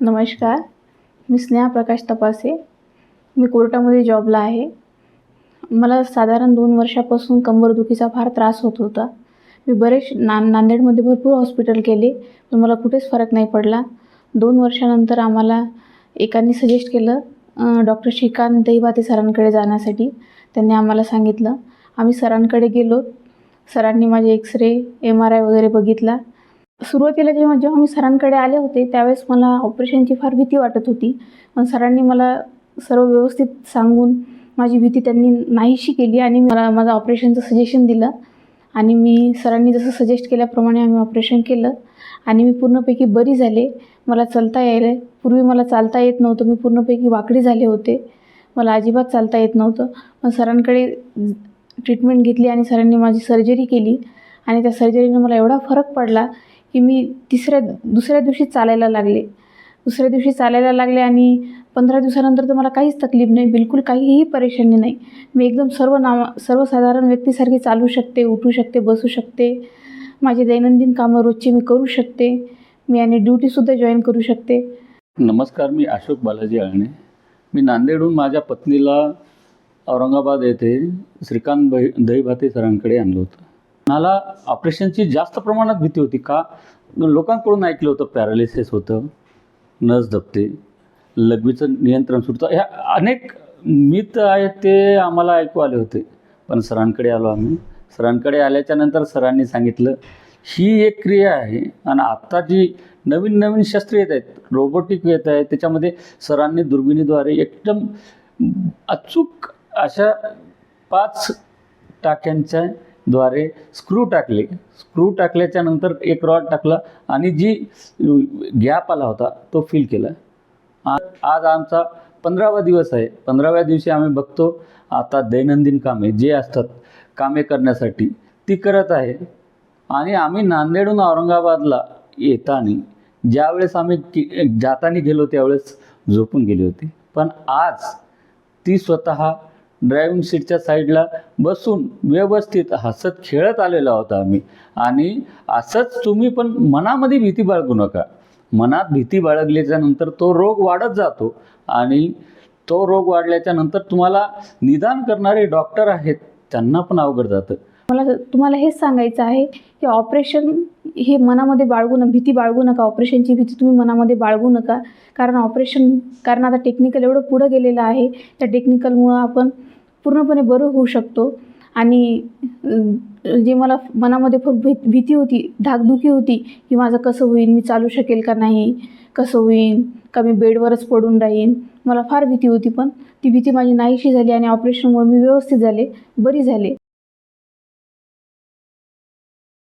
नमस्कार मी स्नेहा प्रकाश तपासे. मी कोर्टामध्ये जॉबला आहे. मला साधारण दोन वर्षापासून कंबरदुखीचा फार त्रास होत होता. मी बरेच ना नांदेडमध्ये भरपूर हॉस्पिटल केले पण मला कुठेच फरक नाही पडला. दोन वर्षानंतर आम्हाला एकाने सजेस्ट केलं डॉक्टर श्रीकांत दहीबाते सरांकडे जाण्यासाठी. त्यांनी आम्हाला सांगितलं आम्ही सरांकडे गेलो. सरांनी माझे एक्सरे एम आर आय वगैरे बघितला. सुरुवातीला जेव्हा जेव्हा मी सरांकडे आले होते त्यावेळेस मला ऑपरेशनची फार भीती वाटत होती. पण सरांनी मला सर्व व्यवस्थित सांगून माझी भीती त्यांनी नाहीशी केली आणि मला माझं ऑपरेशनचं सजेशन दिलं. आणि मी सरांनी जसं सजेस्ट केल्याप्रमाणे आम्ही ऑपरेशन केलं. आणि मी पूर्णपैकी बरी झाले. मला चालता यायला पूर्वी मला चालता येत नव्हतं. मी पूर्णपैकी वाकडी झाले होते. मला अजिबात चालता येत नव्हतं. पण सरांकडे ट्रीटमेंट घेतली आणि सरांनी माझी सर्जरी केली. आणि त्या सर्जरीनं मला एवढा फरक पडला की मी तिसऱ्या दुसऱ्या दिवशी चालायला लागले. दुसऱ्या दिवशी चालायला लागले आणि पंधरा दिवसानंतर तर मला काहीच तकलीफ नाही बिलकुल काहीही परेशानी नाही. मी एकदम सर्व नाव सर्वसाधारण व्यक्तीसारखी चालू शकते उठू शकते बसू शकते. माझे दैनंदिन कामं रोजची मी करू शकते. मी आणि ड्युटीसुद्धा जॉईन करू शकते. नमस्कार मी अशोक बालाजी अळणे मी नांदेडहून माझ्या पत्नीला औरंगाबाद येथे श्रीकांत बै दहीभाते सरांकडे आणलं होतं. मला ऑपरेशनची जास्त प्रमाणात भीती होती का? लोकांकडून ऐकलं होतं पॅरालिसिस होतं नस दबते लघवीचं नियंत्रण सुटतं. ह्या अनेक मित आहेत ते आम्हाला ऐकू आले होते. पण सरांकडे आलो आम्ही. सरांकडे आल्याच्यानंतर सरांनी सांगितलं ही एक क्रिया आहे आणि आत्ता जी नवीन नवीन शस्त्र येत आहेत रोबोटिक येत आहेत त्याच्यामध्ये सरांनी दुर्बिणीद्वारे एकदम अचूक अशा पाच टाक्यांच्या द्वारे स्क्रू टाकले. स्क्रू टाकल्याच्या नंतर एक रॉड टाकला आणि जी गॅप आला होता तो फिल केला. आज आमचा पंधरावा दिवस आहे. पंधराव्या दिवशी आम्ही बघतो आता दैनंदिन कामे जे असतात कामे करण्यासाठी ती करत आहे. आणि आम्ही नांदेडहून औरंगाबादला येताना ज्यावेळेस आम्ही कि जाताना गेलो त्यावेळेस झोपून गेली होती. पण आज ती स्वतः ड्रायव्हिंग सीटच्या साईडला बसून व्यवस्थित हसत खेळत आलेला होता आम्ही. आणि असंच तुम्ही पण मनामध्ये भीती बाळगू नका. मनात भीती बाळगल्याच्या नंतर तो रोग वाढत जातो आणि तो रोग वाढल्याच्या नंतर तुम्हाला निदान करणारे डॉक्टर आहेत त्यांना पण अवघड जातं. मला तुम्हाला हेच सांगायचं आहे की ऑपरेशन हे मनामध्ये बाळगू न भीती बाळगू नका ऑपरेशनची भीती तुम्ही मनामध्ये बाळगू नका. कारण ऑपरेशन कारण आता टेक्निकल एवढं पुढं गेलेलं आहे त्या टेक्निकलमुळं आपण पूर्णपणे बरं होऊ शकतो. आणि जे मला मनामध्ये खूप भी भीती होती धाकधुकी होती की माझं कसं होईल मी चालू शकेल का नाही कसं होईल का मी बेडवरच पडून राहीन मला फार भीती होती. पण ती भीती माझी नाहीशी झाली आणि ऑपरेशनमुळे मी व्यवस्थित झाले बरी झाले.